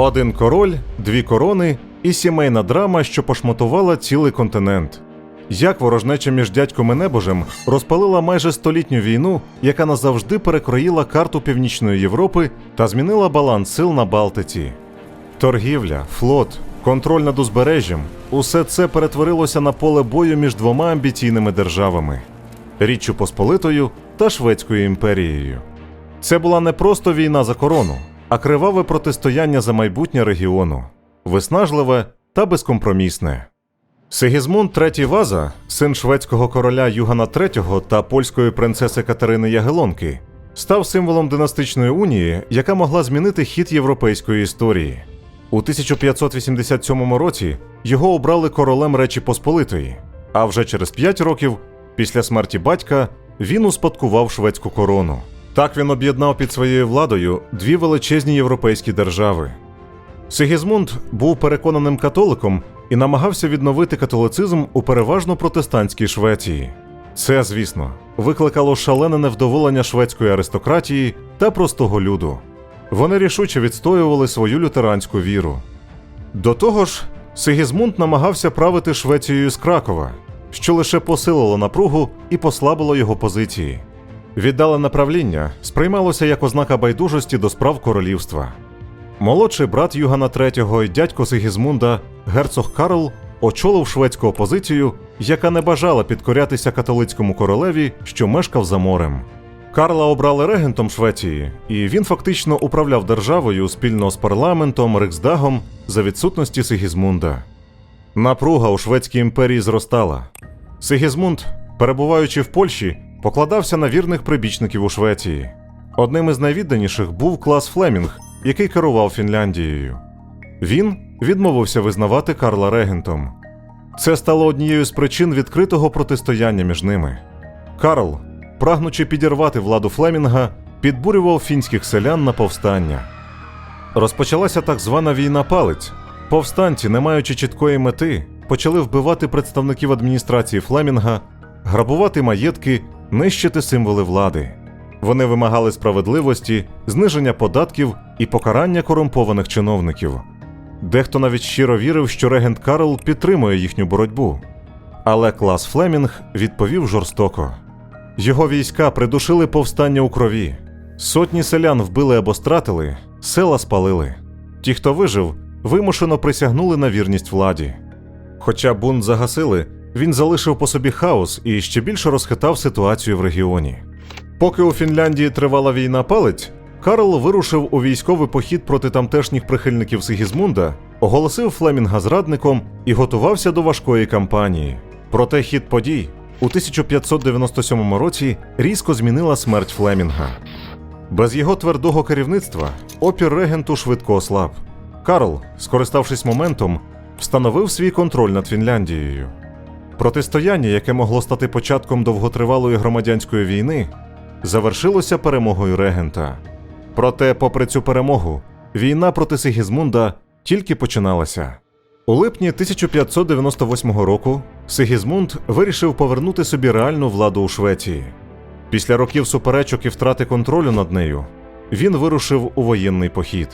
Один король, дві корони і сімейна драма, що пошматувала цілий континент. Як ворожнеча між дядьком і небожем розпалила майже столітню війну, яка назавжди перекроїла карту Північної Європи та змінила баланс сил на Балтиці. Торгівля, флот, контроль над узбережжям усе це перетворилося на поле бою між двома амбіційними державами Річчю Посполитою та Шведською імперією. Це була не просто війна за корону, а криваве протистояння за майбутнє регіону, виснажливе та безкомпромісне. Сигізмунд III Ваза, син шведського короля Югана III та польської принцеси Катерини Ягелонки, став символом династичної унії, яка могла змінити хід європейської історії. У 1587 році його обрали королем Речі Посполитої, а вже через п'ять років, після смерті батька, він успадкував шведську корону. Так він об'єднав під своєю владою дві величезні європейські держави. Сигізмунд був переконаним католиком і намагався відновити католицизм у переважно протестантській Швеції. Це, звісно, викликало шалене невдоволення шведської аристократії та простого люду. Вони рішуче відстоювали свою лютеранську віру. До того ж, Сигізмунд намагався правити Швецією з Кракова, що лише посилило напругу і послабило його позиції. Віддалене правління сприймалося як ознака байдужості до справ королівства. Молодший брат Югана III і дядько Сигізмунда, герцог Карл, очолив шведську опозицію, яка не бажала підкорятися католицькому королеві, що мешкав за морем. Карла обрали регентом Швеції, і він фактично управляв державою спільно з парламентом, Риксдагом за відсутності Сигізмунда. Напруга у Шведській імперії зростала. Сигізмунд, перебуваючи в Польщі, покладався на вірних прибічників у Швеції. Одним із найвідданіших був клас Флемінг, який керував Фінляндією. Він відмовився визнавати Карла регентом. Це стало однією з причин відкритого протистояння між ними. Карл, прагнучи підірвати владу Флемінга, підбурював фінських селян на повстання. Розпочалася так звана війна палиць. Повстанці, не маючи чіткої мети, почали вбивати представників адміністрації Флемінга, грабувати маєтки, нищити символи влади. Вони вимагали справедливості, зниження податків і покарання корумпованих чиновників. Дехто навіть щиро вірив, що регент Карл підтримує їхню боротьбу. Але клас Флемінг відповів жорстоко. Його війська придушили повстання у крові. Сотні селян вбили або стратили, села спалили. Ті, хто вижив, вимушено присягнули на вірність владі. Хоча бунт загасили, він залишив по собі хаос і ще більше розхитав ситуацію в регіоні. Поки у Фінляндії тривала війна палець, Карл вирушив у військовий похід проти тамтешніх прихильників Сигізмунда, оголосив Флемінга зрадником і готувався до важкої кампанії. Проте хід подій у 1597 році різко змінила смерть Флемінга. Без його твердого керівництва опір регенту швидко ослаб. Карл, скориставшись моментом, встановив свій контроль над Фінляндією. Протистояння, яке могло стати початком довготривалої громадянської війни, завершилося перемогою регента. Проте, попри цю перемогу, війна проти Сигізмунда тільки починалася. У липні 1598 року Сигізмунд вирішив повернути собі реальну владу у Швеції. Після років суперечок і втрати контролю над нею, він вирушив у воєнний похід.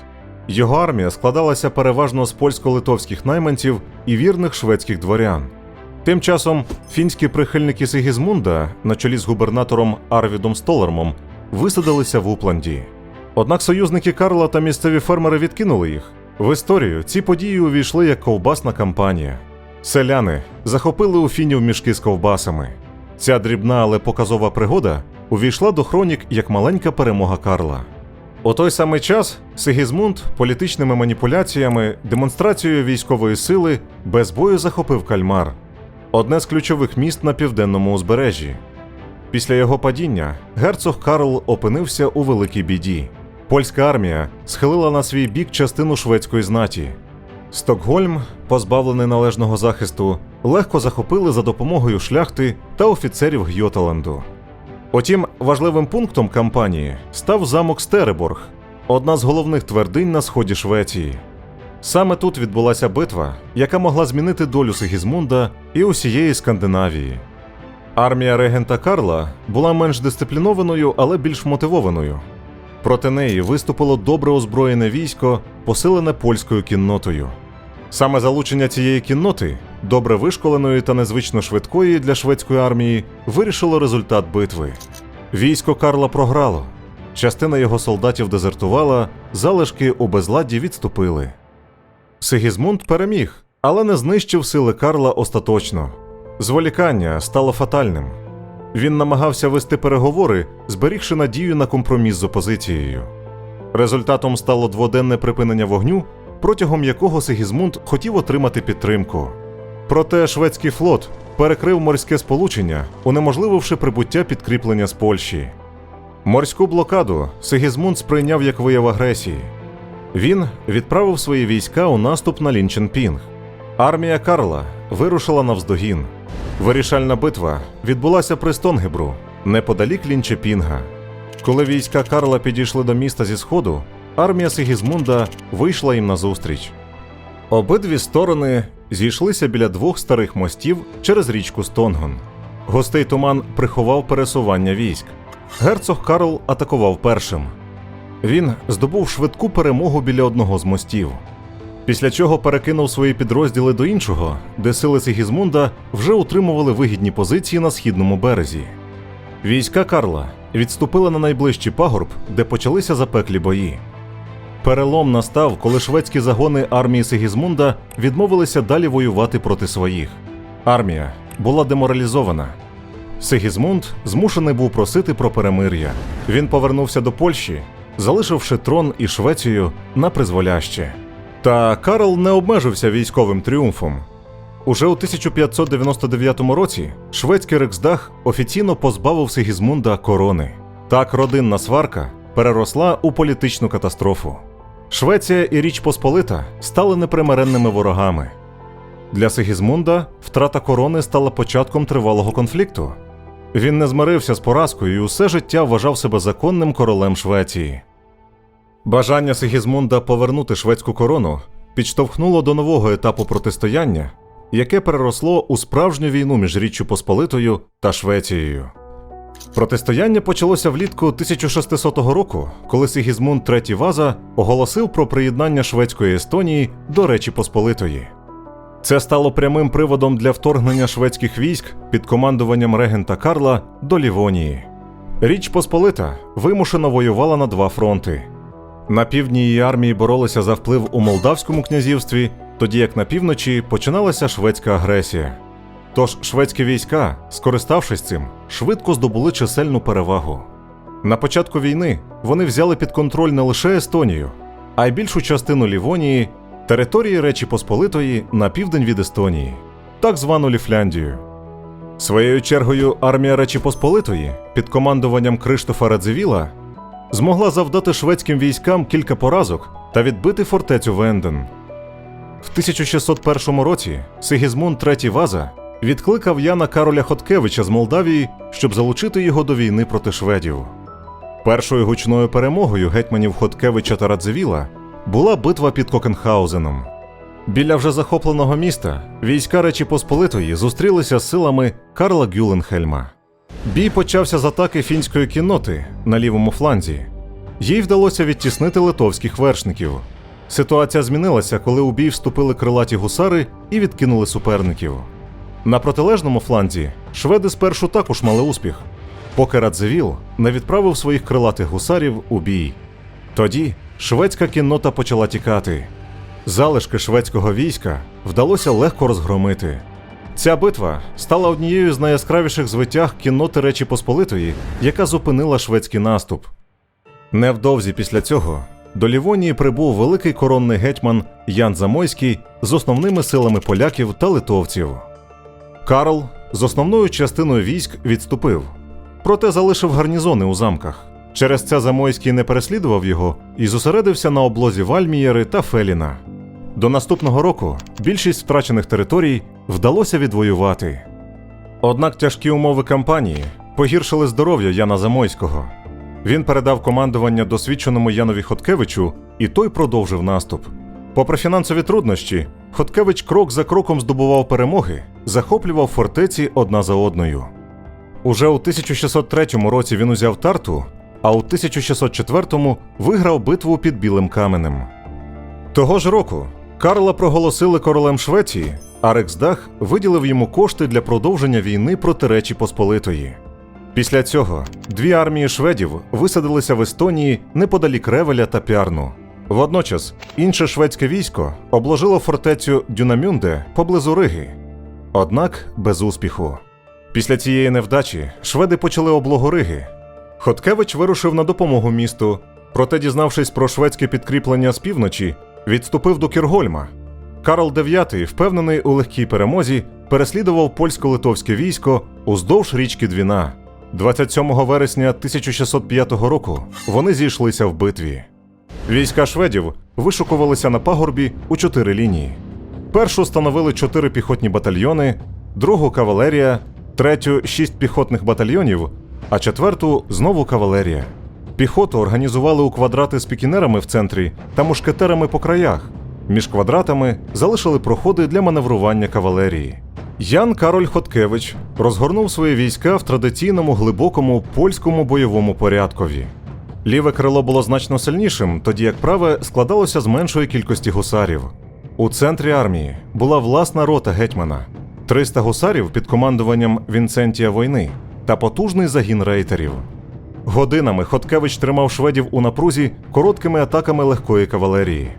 Його армія складалася переважно з польсько-литовських найманців і вірних шведських дворян. Тим часом фінські прихильники Сигізмунда на чолі з губернатором Арвідом Столермом висадилися в Упланді. Однак союзники Карла та місцеві фермери відкинули їх. В історію ці події увійшли як ковбасна кампанія. Селяни захопили у фінів мішки з ковбасами. Ця дрібна, але показова пригода увійшла до хронік як маленька перемога Карла. У той самий час Сигізмунд політичними маніпуляціями, демонстрацією військової сили без бою захопив кальмар одне з ключових міст на південному узбережжі. Після його падіння герцог Карл опинився у великій біді. Польська армія схилила на свій бік частину шведської знаті. Стокгольм, позбавлений належного захисту, легко захопили за допомогою шляхти та офіцерів Гьоталанду. Утім, важливим пунктом кампанії став замок Стереборг, одна з головних твердинь на сході Швеції. Саме тут відбулася битва, яка могла змінити долю Сигізмунда і усієї Скандинавії. Армія регента Карла була менш дисциплінованою, але більш мотивованою. Проти неї виступило добре озброєне військо, посилене польською кіннотою. Саме залучення цієї кінноти, добре вишколеної та незвично швидкої для шведської армії, вирішило результат битви. Військо Карла програло. Частина його солдатів дезертувала, залишки у безладді відступили. Сигізмунд переміг, але не знищив сили Карла остаточно. Зволікання стало фатальним. Він намагався вести переговори, зберігши надію на компроміс з опозицією. Результатом стало дводенне припинення вогню, протягом якого Сигізмунд хотів отримати підтримку. Проте шведський флот перекрив морське сполучення, унеможлививши прибуття підкріплення з Польщі. Морську блокаду Сигізмунд сприйняв як вияв агресії. Він відправив свої війська у наступ на Лінченпінг. Армія Карла вирушила навздогін. Вирішальна битва відбулася при Стонгебру, неподалік Лінчепінга. Коли війська Карла підійшли до міста зі сходу, армія Сигізмунда вийшла їм назустріч. Обидві сторони зійшлися біля двох старих мостів через річку Стонгон. Гостей туман приховав пересування військ. Герцог Карл атакував першим. Він здобув швидку перемогу біля одного з мостів. Після чого перекинув свої підрозділи до іншого, де сили Сигізмунда вже утримували вигідні позиції на східному березі. Війська Карла відступили на найближчий пагорб, де почалися запеклі бої. Перелом настав, коли шведські загони армії Сигізмунда відмовилися далі воювати проти своїх. Армія була деморалізована. Сигізмунд змушений був просити про перемир'я. Він повернувся до Польщі, залишивши трон і Швецію на призволяще. Та Карл не обмежився військовим тріумфом. Уже у 1599 році шведський Рексдаг офіційно позбавив Сигізмунда корони. Так родинна сварка переросла у політичну катастрофу. Швеція і Річ Посполита стали непримиренними ворогами. Для Сигізмунда втрата корони стала початком тривалого конфлікту. Він не змирився з поразкою і усе життя вважав себе законним королем Швеції. Бажання Сигізмунда повернути шведську корону підштовхнуло до нового етапу протистояння, яке переросло у справжню війну між Річчю Посполитою та Швецією. Протистояння почалося влітку 1600 року, коли Сигізмунд III Ваза оголосив про приєднання шведської Естонії до Речі Посполитої. Це стало прямим приводом для вторгнення шведських військ під командуванням регента Карла до Лівонії. Річ Посполита вимушено воювала на два фронти. На півдні її армії боролися за вплив у Молдавському князівстві, тоді як на півночі починалася шведська агресія. Тож шведські війська, скориставшись цим, швидко здобули чисельну перевагу. На початку війни вони взяли під контроль не лише Естонію, а й більшу частину Лівонії, території Речі Посполитої на південь від Естонії, так звану Ліфляндію. Своєю чергою армія Речі Посполитої під командуванням Криштофа Радзивіла змогла завдати шведським військам кілька поразок та відбити фортецю Венден. В 1601 році Сигізмунд III Ваза відкликав Яна Кароля Хоткевича з Молдавії, щоб залучити його до війни проти шведів. Першою гучною перемогою гетьманів Хоткевича та Радзивіла була битва під Кокенхаузеном. Біля вже захопленого міста війська Речі Посполитої зустрілися з силами Карла Гюленхельма. Бій почався з атаки фінської кінноти на лівому фланзі. Їй вдалося відтіснити литовських вершників. Ситуація змінилася, коли у бій вступили крилаті гусари і відкинули суперників. На протилежному фланзі шведи спершу також мали успіх, поки Радзивіл не відправив своїх крилатих гусарів у бій. Тоді шведська кіннота почала тікати. Залишки шведського війська вдалося легко розгромити. Ця битва стала однією з найяскравіших звитяг кінноти Речі Посполитої, яка зупинила шведський наступ. Невдовзі після цього до Лівонії прибув великий коронний гетьман Ян Замойський з основними силами поляків та литовців. Карл з основною частиною військ відступив, проте залишив гарнізони у замках. Через це Замойський не переслідував його і зосередився на облозі Вальмієри та Феліна. До наступного року більшість втрачених територій вдалося відвоювати. Однак тяжкі умови кампанії погіршили здоров'я Яна Замойського. Він передав командування досвідченому Янові Хоткевичу, і той продовжив наступ. Попри фінансові труднощі, Хоткевич крок за кроком здобував перемоги, захоплював фортеці одна за одною. Уже у 1603 році він узяв Тарту, а у 1604-му виграв битву під Білим каменем. Того ж року Карла проголосили королем Швеції, а Рексдах виділив йому кошти для продовження війни проти Речі Посполитої. Після цього дві армії шведів висадилися в Естонії неподалік Ревеля та Пярну. Водночас інше шведське військо обложило фортецю Дюнамюнде поблизу Риги. Однак без успіху. Після цієї невдачі шведи почали облогу Риги. Хоткевич вирушив на допомогу місту, проте, дізнавшись про шведське підкріплення з півночі, відступив до Кіргольма. Карл IX, впевнений у легкій перемозі, переслідував польсько-литовське військо уздовж річки Двіна. 27 вересня 1605 року вони зійшлися в битві. Війська шведів вишукувалися на пагорбі у чотири лінії. Першу становили чотири піхотні батальйони, другу кавалерія, третю шість піхотних батальйонів, а четверту знову кавалерія. Піхоту організували у квадрати з пікінерами в центрі та мушкетерами по краях. Між квадратами залишили проходи для маневрування кавалерії. Ян Кароль Хоткевич розгорнув свої війська в традиційному глибокому польському бойовому порядкові. Ліве крило було значно сильнішим, тоді як праве складалося з меншої кількості гусарів. У центрі армії була власна рота гетьмана, 300 гусарів під командуванням Вінцентія Войни та потужний загін рейтерів. Годинами Хоткевич тримав шведів у напрузі короткими атаками легкої кавалерії.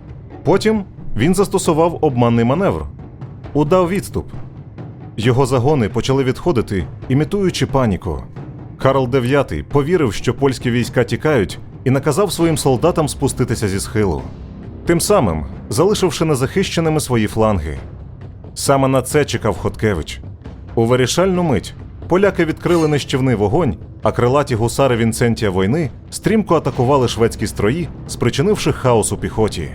Потім він застосував обманний маневр, удав відступ. Його загони почали відходити, імітуючи паніку. Карл IX повірив, що польські війська тікають, і наказав своїм солдатам спуститися зі схилу, тим самим залишивши незахищеними свої фланги. Саме на це чекав Хоткевич. У вирішальну мить поляки відкрили нищівний вогонь, а крилаті гусари Вінцентія війни стрімко атакували шведські строї, спричинивши хаос у піхоті.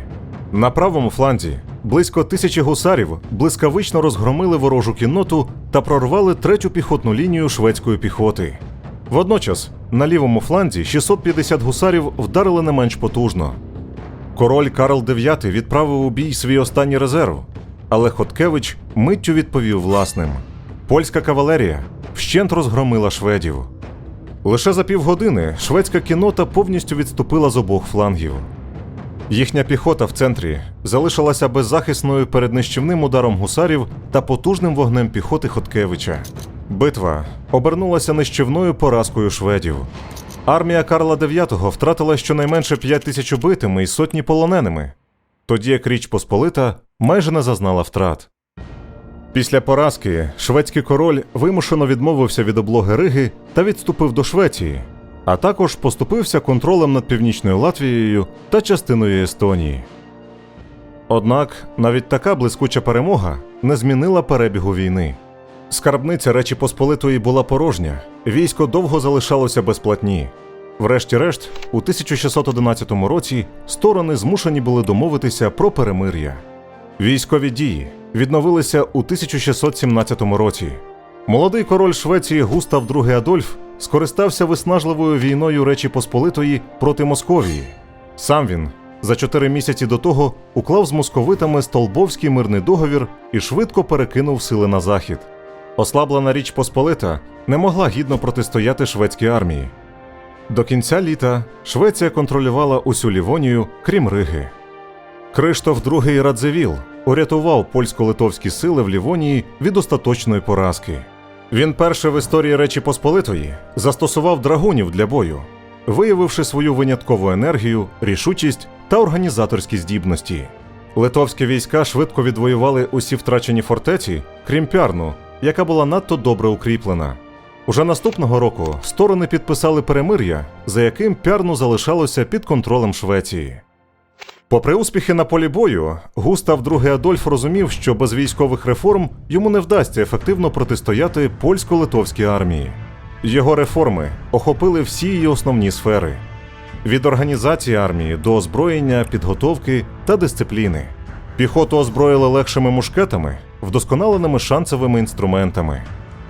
На правому фланзі близько тисячі гусарів блискавично розгромили ворожу кінноту та прорвали третю піхотну лінію шведської піхоти. Водночас на лівому фланзі 650 гусарів вдарили не менш потужно. Король Карл IX відправив у бій свій останній резерв, але Хоткевич миттю відповів власним. Польська кавалерія вщент розгромила шведів. Лише за півгодини шведська кінота повністю відступила з обох флангів. Їхня піхота в центрі залишилася беззахисною перед нищівним ударом гусарів та потужним вогнем піхоти Хоткевича. Битва обернулася нищівною поразкою шведів. Армія Карла IX втратила щонайменше 5 тисяч убитими і сотні полоненими, тоді як Річ Посполита майже не зазнала втрат. Після поразки шведський король вимушено відмовився від облоги Риги та відступив до Швеції, а також поступився контролем над північною Латвією та частиною Естонії. Однак навіть така блискуча перемога не змінила перебігу війни. Скарбниця Речі Посполитої була порожня, військо довго залишалося без платні. Врешті-решт, у 1611 році сторони змушені були домовитися про перемир'я. Військові дії відновилися у 1617 році. Молодий король Швеції Густав II Адольф скористався виснажливою війною Речі Посполитої проти Московії. Сам він за чотири місяці до того уклав з московитами Столбовський мирний договір і швидко перекинув сили на захід. Ослаблена Річ Посполита не могла гідно протистояти шведській армії. До кінця літа Швеція контролювала усю Лівонію, крім Риги. Криштоф II Радзивіл урятував польсько-литовські сили в Лівонії від остаточної поразки. Він перший в історії Речі Посполитої застосував драгунів для бою, виявивши свою виняткову енергію, рішучість та організаторські здібності. Литовські війська швидко відвоювали усі втрачені фортеці, крім Пярну, яка була надто добре укріплена. Уже наступного року сторони підписали перемир'я, за яким Пярну залишалося під контролем Швеції. Попри успіхи на полі бою, Густав II Адольф розумів, що без військових реформ йому не вдасться ефективно протистояти польсько-литовській армії. Його реформи охопили всі її основні сфери: від організації армії до озброєння, підготовки та дисципліни. Піхоту озброїли легшими мушкетами, вдосконаленими шанцевими інструментами.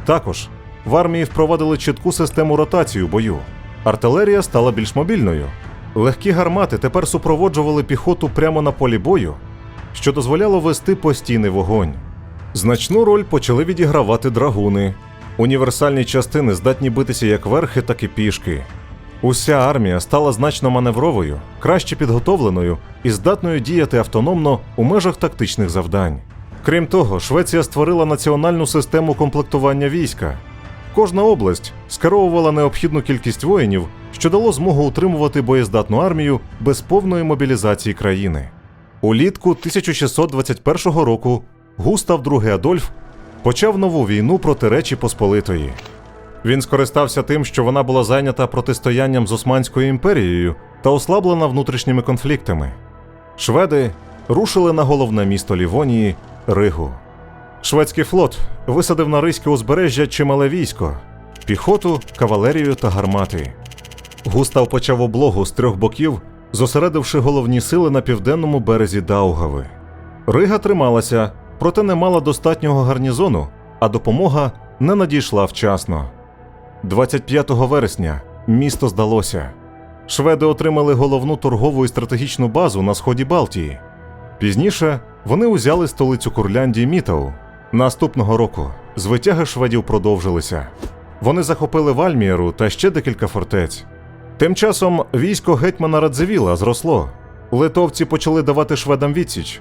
Також в армії впровадили чітку систему ротації у бою. Артилерія стала більш мобільною. Легкі гармати тепер супроводжували піхоту прямо на полі бою, що дозволяло вести постійний вогонь. Значну роль почали відігравати драгуни. Універсальні частини здатні битися як верхи, так і пішки. Уся армія стала значно маневровою, краще підготовленою і здатною діяти автономно у межах тактичних завдань. Крім того, Швеція створила національну систему комплектування війська. Кожна область скеровувала необхідну кількість воїнів, що дало змогу утримувати боєздатну армію без повної мобілізації країни. Улітку 1621 року Густав II Адольф почав нову війну проти Речі Посполитої. Він скористався тим, що вона була зайнята протистоянням з Османською імперією та ослаблена внутрішніми конфліктами. Шведи рушили на головне місто Лівонії Ригу. Шведський флот висадив на Ризьке узбережжя чимале військо, піхоту, кавалерію та гармати. Густав почав облогу з трьох боків, зосередивши головні сили на південному березі Даугави. Рига трималася, проте не мала достатнього гарнізону, а допомога не надійшла вчасно. 25 вересня місто здалося. Шведи отримали головну торгову і стратегічну базу на сході Балтії. Пізніше вони узяли столицю Курляндії Мітау. Наступного року звитяги шведів продовжилися. Вони захопили Вальмієру та ще декілька фортець. Тим часом військо гетьмана Радзивіла зросло. Литовці почали давати шведам відсіч.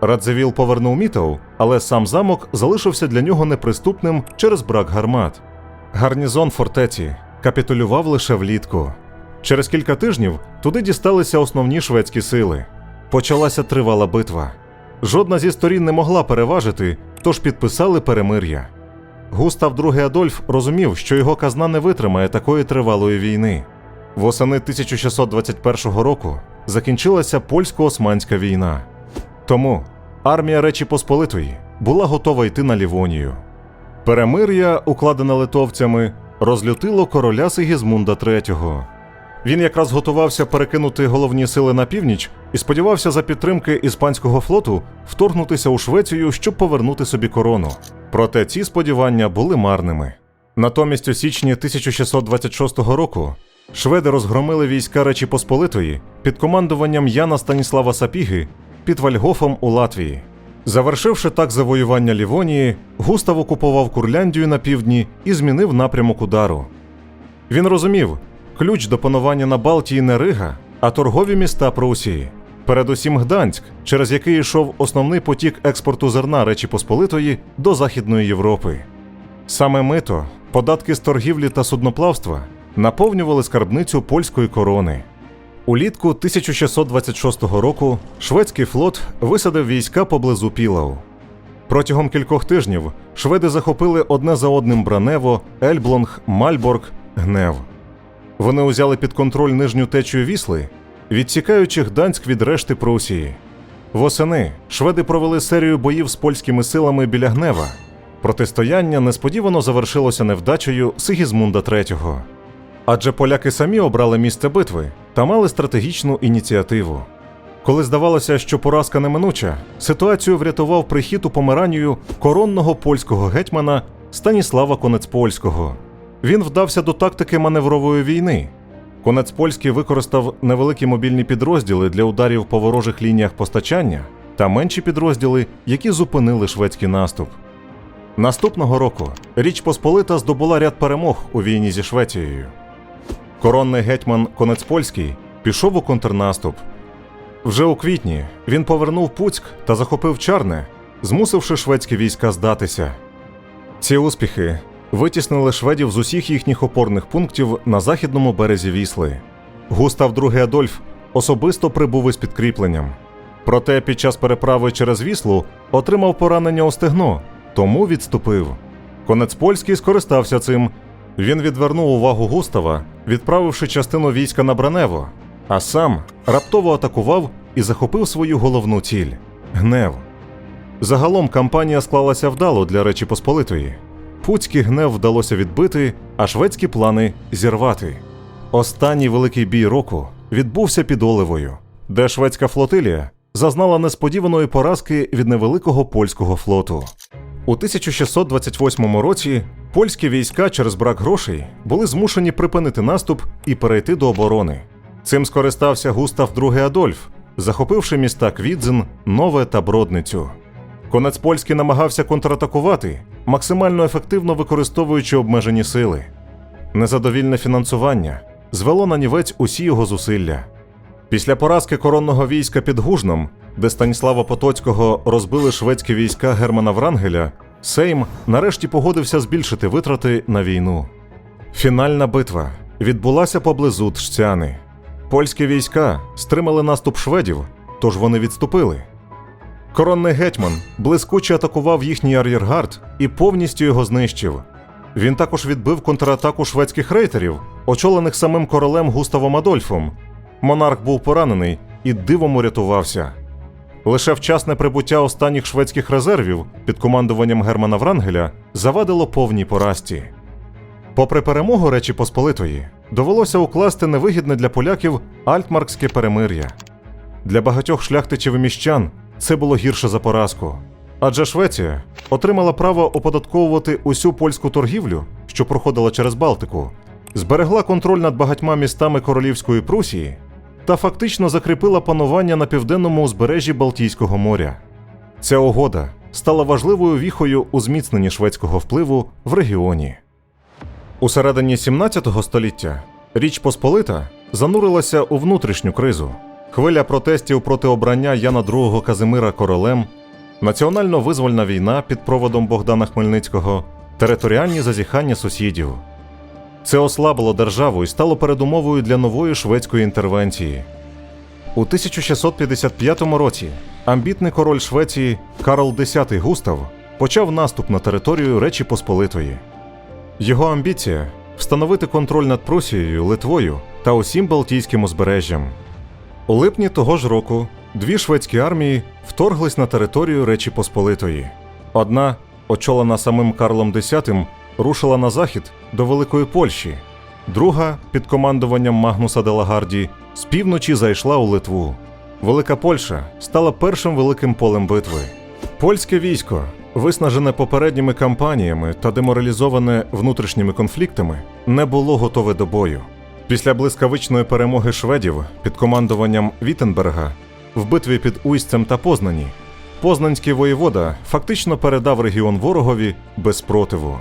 Радзивіл повернув Мітау, але сам замок залишився для нього неприступним через брак гармат. Гарнізон фортеці капітулював лише влітку. Через кілька тижнів туди дісталися основні шведські сили. Почалася тривала битва. Жодна зі сторін не могла переважити, тож підписали перемир'я. Густав II Адольф розумів, що його казна не витримає такої тривалої війни. Восени 1621 року закінчилася польсько-османська війна. Тому армія Речі Посполитої була готова йти на Лівонію. Перемир'я, укладене литовцями, розлютило короля Сигізмунда III. Він якраз готувався перекинути головні сили на північ і сподівався за підтримки іспанського флоту вторгнутися у Швецію, щоб повернути собі корону. Проте ці сподівання були марними. Натомість у січні 1626 року шведи розгромили війська Речі Посполитої під командуванням Яна Станіслава Сапіги під Вальгофом у Латвії. Завершивши так завоювання Лівонії, Густав окупував Курляндію на півдні і змінив напрямок удару. Він розумів, ключ до панування на Балтії не Рига, а торгові міста Прусії. Передусім Гданськ, через який йшов основний потік експорту зерна Речі Посполитої до Західної Європи. Саме мито, податки з торгівлі та судноплавства наповнювали скарбницю польської корони. Улітку 1626 року шведський флот висадив війська поблизу Пілау. Протягом кількох тижнів шведи захопили одне за одним Бранево, Ельблонг, Мальборг, Гнев. Вони узяли під контроль нижню течію Вісли, відсікаючи Гданськ від решти Прусії. Восени шведи провели серію боїв з польськими силами біля Гнева. Протистояння несподівано завершилося невдачею Сигізмунда III. Адже поляки самі обрали місце битви та мали стратегічну ініціативу. Коли здавалося, що поразка неминуча, ситуацію врятував прихід у Померанію коронного польського гетьмана Станіслава Конецпольського. Він вдався до тактики маневрової війни. Конецпольський використав невеликі мобільні підрозділи для ударів по ворожих лініях постачання та менші підрозділи, які зупинили шведський наступ. Наступного року Річ Посполита здобула ряд перемог у війні зі Швецією. Коронний гетьман Конецпольський пішов у контрнаступ. Вже у квітні він повернув Пуцьк та захопив Чарне, змусивши шведські війська здатися. Ці успіхи витіснили шведів з усіх їхніх опорних пунктів на західному березі Вісли. Густав II Адольф особисто прибув із підкріпленням. Проте під час переправи через Віслу отримав поранення у стегно, тому відступив. Конецпольський скористався цим. Він відвернув увагу Густава, відправивши частину війська на Бранево, а сам раптово атакував і захопив свою головну ціль гнев. Загалом кампанія склалася вдало для Речі Посполитої. Пуцький гнев вдалося відбити, а шведські плани зірвати. Останній великий бій року відбувся під Оливою, де шведська флотилія зазнала несподіваної поразки від невеликого польського флоту. У 1628 році польські війська через брак грошей були змушені припинити наступ і перейти до оборони. Цим скористався Густав II Адольф, захопивши міста Квідзин, Нове та Бродницю. Конець польський намагався контратакувати, максимально ефективно використовуючи обмежені сили. Незадовільне фінансування, звело на нівець усі його зусилля. Після поразки коронного війська під Гужном, де Станіслава Потоцького розбили шведські війська Германа Врангеля, Сейм нарешті погодився збільшити витрати на війну. Фінальна битва відбулася поблизу Тшцяни. Польські війська стримали наступ шведів, тож вони відступили. Коронний гетьман блискуче атакував їхній ар'єргард і повністю його знищив. Він також відбив контратаку шведських рейтерів, очолених самим королем Густавом Адольфом. Монарх був поранений і дивом урятувався. Лише вчасне прибуття останніх шведських резервів під командуванням Германа Врангеля завадило повній поразці. Попри перемогу Речі Посполитої, довелося укласти невигідне для поляків альтмаркське перемир'я. Для багатьох шляхтичів і міщан це було гірше за поразку. Адже Швеція отримала право оподатковувати усю польську торгівлю, що проходила через Балтику, зберегла контроль над багатьма містами Королівської Прусії та фактично закріпила панування на південному узбережжі Балтійського моря. Ця угода стала важливою віхою у зміцненні шведського впливу в регіоні. У середині 17 століття Річ Посполита занурилася у внутрішню кризу. Хвиля протестів проти обрання Яна II Казимира королем, національно-визвольна війна під проводом Богдана Хмельницького, територіальні зазіхання сусідів. Це ослабило державу і стало передумовою для нової шведської інтервенції. У 1655 році амбітний король Швеції Карл X Густав почав наступ на територію Речі Посполитої. Його амбіція встановити контроль над Прусією, Литвою та усім Балтійським узбережжям. У липні того ж року дві шведські армії вторглись на територію Речі Посполитої. Одна, очолена самим Карлом X, рушила на захід до Великої Польщі, друга, під командуванням Магнуса Делагарді, з півночі зайшла у Литву. Велика Польща стала першим великим полем битви. Польське військо, виснажене попередніми кампаніями та деморалізоване внутрішніми конфліктами, не було готове до бою. Після блискавичної перемоги шведів під командуванням Віттенберга в битві під Уйстцем та Познані, Познанський воєвода фактично передав регіон ворогові без спротиву.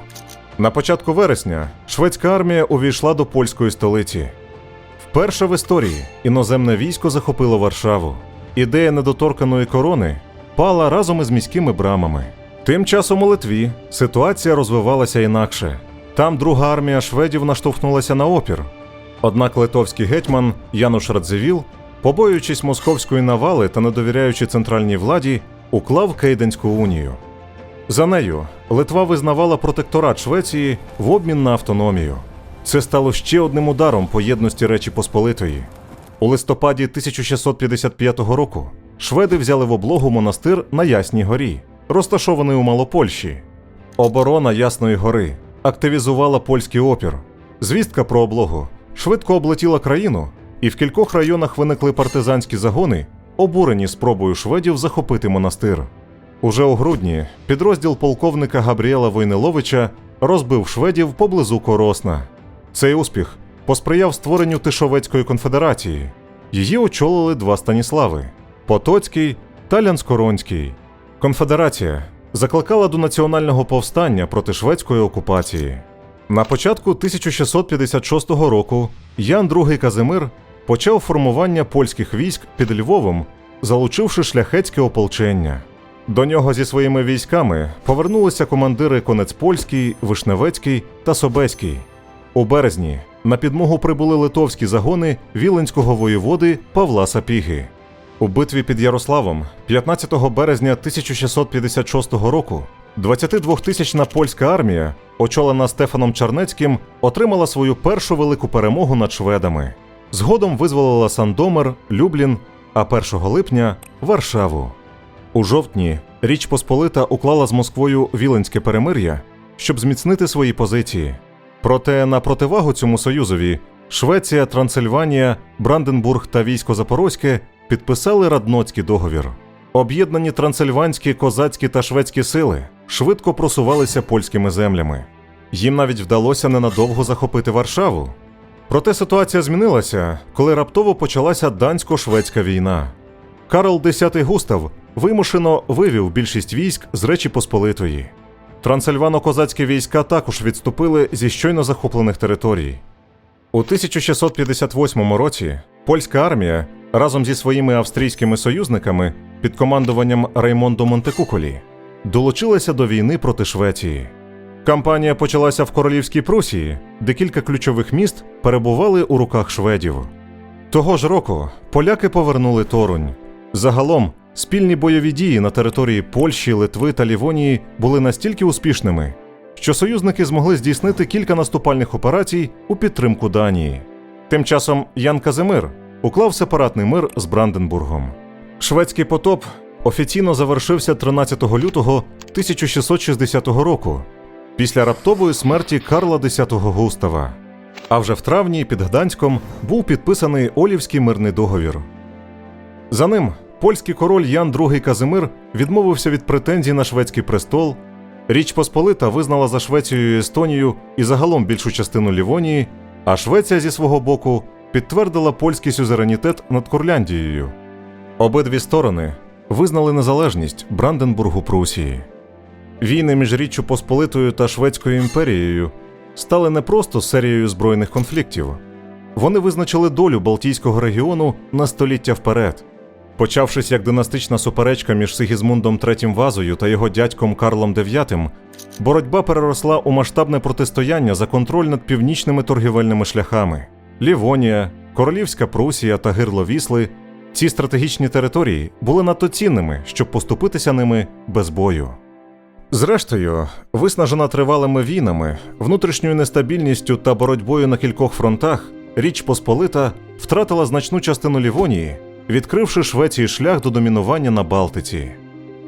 На початку вересня шведська армія увійшла до польської столиці. Вперше в історії іноземне військо захопило Варшаву. Ідея недоторканої корони пала разом із міськими брамами. Тим часом у Литві ситуація розвивалася інакше. Там друга армія шведів наштовхнулася на опір. Однак литовський гетьман Януш Радзивіл, побоюючись московської навали та не довіряючи центральній владі, уклав Кейденську унію. За нею Литва визнавала протекторат Швеції в обмін на автономію. Це стало ще одним ударом по єдності Речі Посполитої. У листопаді 1655 року шведи взяли в облогу монастир на Ясній горі, розташований у Малопольщі. Оборона Ясної гори активізувала польський опір. Звістка про облогу швидко облетіла країну, і в кількох районах виникли партизанські загони, обурені спробою шведів захопити монастир. Уже у грудні підрозділ полковника Габріела Войниловича розбив шведів поблизу Коросна. Цей успіх посприяв створенню Тишовецької конфедерації. Її очолили два Станіслави Потоцький та Лянскоронський. Конфедерація закликала до національного повстання проти шведської окупації. На початку 1656 року Ян II Казимир почав формування польських військ під Львовом, залучивши шляхетське ополчення. До нього зі своїми військами повернулися командири Конецпольський, Вишневецький та Собеський. У березні на підмогу прибули литовські загони віленського воєводи Павла Сапіги. У битві під Ярославом 15 березня 1656 року 22-тисячна польська армія, очолена Стефаном Чарнецьким, отримала свою першу велику перемогу над шведами. Згодом визволила Сандомир, Люблін, а 1 липня Варшаву. У жовтні Річ Посполита уклала з Москвою Віленське перемир'я, щоб зміцнити свої позиції. Проте на противагу цьому союзові Швеція, Трансильванія, Бранденбург та військо Запорозьке підписали Радноцький договір. Об'єднані трансильванські, козацькі та шведські сили швидко просувалися польськими землями. Їм навіть вдалося ненадовго захопити Варшаву. Проте ситуація змінилася, коли раптово почалася дансько-шведська війна. Карл X Густав вимушено вивів більшість військ з Речі Посполитої. Трансильвано-козацькі війська також відступили зі щойно захоплених територій. У 1658 році польська армія разом зі своїми австрійськими союзниками під командуванням Реймондо Монтекуколі долучилася до війни проти Швеції. Кампанія почалася в Королівській Прусії, де кілька ключових міст перебували у руках шведів. Того ж року поляки повернули Торунь. Загалом спільні бойові дії на території Польщі, Литви та Лівонії були настільки успішними, що союзники змогли здійснити кілька наступальних операцій у підтримку Данії. Тим часом Ян Казимир уклав сепаратний мир з Бранденбургом. Шведський потоп офіційно завершився 13 лютого 1660 року після раптової смерті Карла X Густава. А вже в травні під Гданськом був підписаний Олівський мирний договір. За ним польський король Ян II Казимир відмовився від претензій на шведський престол. Річ Посполита визнала за Швецією Естонію і загалом більшу частину Лівонії, а Швеція зі свого боку підтвердила польський сюзеренітет над Курляндією. Обидві сторони визнали незалежність Бранденбургу Прусії. Війни між Річчю Посполитою та Шведською імперією стали не просто серією збройних конфліктів. Вони визначили долю Балтійського регіону на століття вперед. Почавшись як династична суперечка між Сигізмундом III Вазою та його дядьком Карлом IX, боротьба переросла у масштабне протистояння за контроль над північними торгівельними шляхами. Лівонія, Королівська Прусія та Гирло Вісли ці стратегічні території були надто цінними, щоб поступитися ними без бою. Зрештою, виснажена тривалими війнами, внутрішньою нестабільністю та боротьбою на кількох фронтах, Річ Посполита втратила значну частину Лівонії, відкривши Швеції шлях до домінування на Балтиці.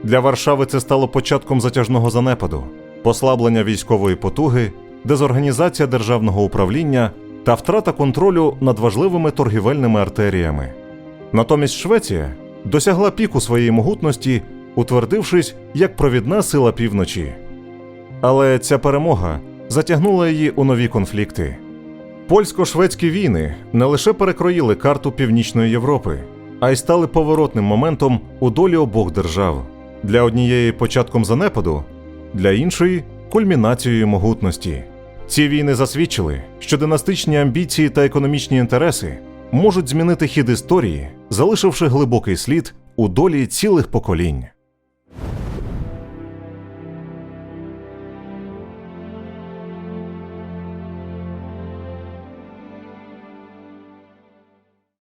Для Варшави це стало початком затяжного занепаду, послаблення військової потуги, дезорганізація державного управління та втрата контролю над важливими торгівельними артеріями. Натомість Швеція досягла піку своєї могутності, утвердившись як провідна сила півночі. Але ця перемога затягнула її у нові конфлікти. Польсько-шведські війни не лише перекроїли карту Північної Європи, а й стали поворотним моментом у долі обох держав для однієї початком занепаду, для іншої кульмінацією могутності. Ці війни засвідчили, що династичні амбіції та економічні інтереси можуть змінити хід історії, залишивши глибокий слід у долі цілих поколінь.